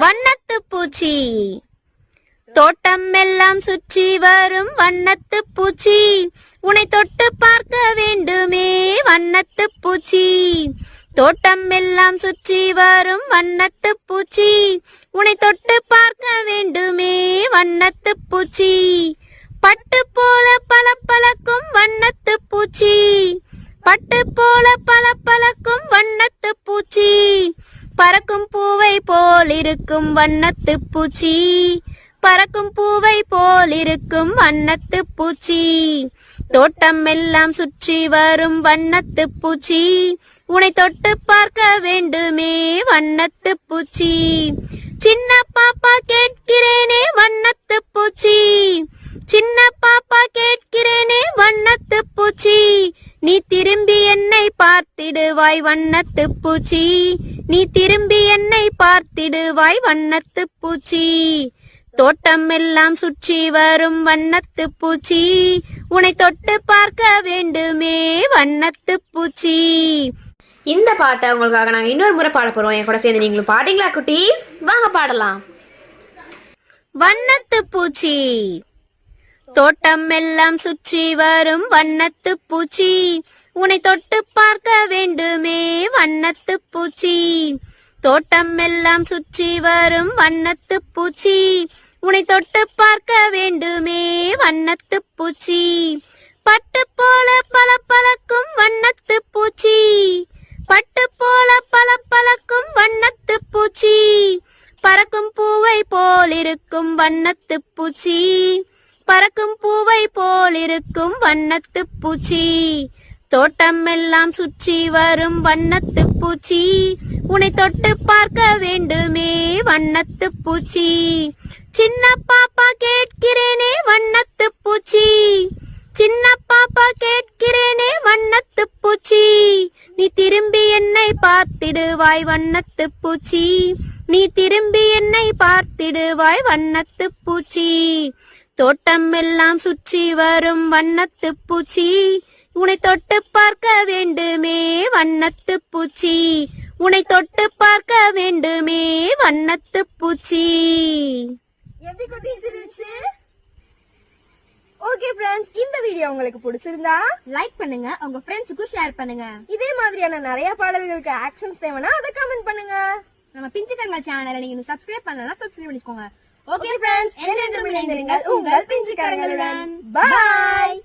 வண்ணத்து பூச்சி. தோட்டம் எல்லாம் சுற்றி வரும் வண்ணத்து பூச்சி. உன்னை தொட்டு பார்க்க வேண்டுமே வண்ணத்து பூச்சி. தோட்டம் எல்லாம் சுற்றி வரும் வண்ணத்து பூச்சி. உன்னை தொட்டு பார்க்க வேண்டுமே வண்ணத்து பூச்சி. பட்டு போல போலிருக்கும் வண்ணத்து பூச்சி. பறக்கும் பூவை போல் இருக்கும் வண்ணத்து பூச்சி. தோட்டம் எல்லாம் சுற்றி வரும் வண்ணத்து பூச்சி. உன்னை தொட்டு பார்க்க வேண்டுமே வண்ணத்து பூச்சி. சின்ன பாப்பா கேட்கிறேனே வண்ணத்து பூச்சி. சின்ன பாப்பா கேட்கிறேனே வண்ணத்து பூச்சி. நீ திரும்பி என்னை பார்த்திடுவாய் வண்ணத்து பூச்சி. நீ திரும்பி என்னை பார்த்திடுவாய் வண்ணத்து பூச்சி. தோட்டம் எல்லாம் சுற்றி வரும் வண்ணத்து பூச்சி. உன்னை தொட்டு பார்க்க வேண்டுமே வண்ணத்து பூச்சி. இந்த பாட்டை உங்களுக்காக நாங்கள் இன்னொரு முறை பாட போகிறோம் என் கூட சேர்ந்து நீங்களும் பாடுறீங்களா குட்டீஸ்? வாங்க பாடலாம். வண்ணத்து பூச்சி. தோட்டம் எல்லாம் சுற்றி வரும் வண்ணத்து பூச்சி. உன்னை தொட்டு பார்க்க வேண்டுமே வண்ணத்து பூச்சி. தோட்டம் எல்லாம் சுற்றி வரும் வண்ணத்து பூச்சி. உன்னை தொட்டு பார்க்க வேண்டுமே வண்ணத்து பூச்சி. பட்டு போல பல பழக்கும் வண்ணத்து பூச்சி. பட்டு போல பல பழக்கும் வண்ணத்து பூச்சி. பறக்கும் பூவை போல் இருக்கும் வண்ணத்து பூச்சி. பறக்கும் பூவை போல் இருக்கும் வண்ணத்து பூச்சி. தோட்டம் எல்லாம் சுற்றி வரும் வண்ணத்து பூச்சி. உன்னை தொட்டு பார்க்க வேண்டுமே வண்ணத்து பூச்சி. சின்ன பாப்பா கேட்கிறேனே வண்ணத்து பூச்சி. சின்ன பாப்பா கேட்கிறேனே வண்ணத்து பூச்சி. நீ திரும்பி என்னை பார்த்திடுவாய் வண்ணத்து பூச்சி. நீ திரும்பி என்னை பார்த்திடுவாய் வண்ணத்து பூச்சி. தோட்டம் எல்லாம் சுற்றி வரும் வண்ணத்து பூச்சி. உன்னை தொட்டு பார்க்க வேண்டுமே வண்ணத்து பூச்சி. உன்னை தொட்டு பார்க்க வேண்டுமே வண்ணத்து பூச்சி. எப்படி குட்டீஸ் இருந்துச்சு ஓகே ஃப்ரெண்ட்ஸ் இந்த வீடியோ உங்களுக்கு பிடிச்சிருந்தா லைக் பண்ணுங்க உங்க ஃப்ரெண்ட்ஸுக்கும் ஷேர் பண்ணுங்க. இதே மாதிரியான நிறைய பாடல்களுக்கு ஆக்ஷன்ஸ் தேவைன்னா அதை கமெண்ட் பண்ணுங்க. நம்ம பிஞ்சுக்கங்கள் சேனலை நீங்க சப்ஸ்கிரைப் பண்ணலாம் சப்ஸ்கிரைப் பண்ணிக்கோங்க. ஓகே ஃப்ரெண்ட்ஸ் என்னென்று இணைந்திருங்கள் உங்கள் பிஞ்சுக்காரங்களுடன். பாய்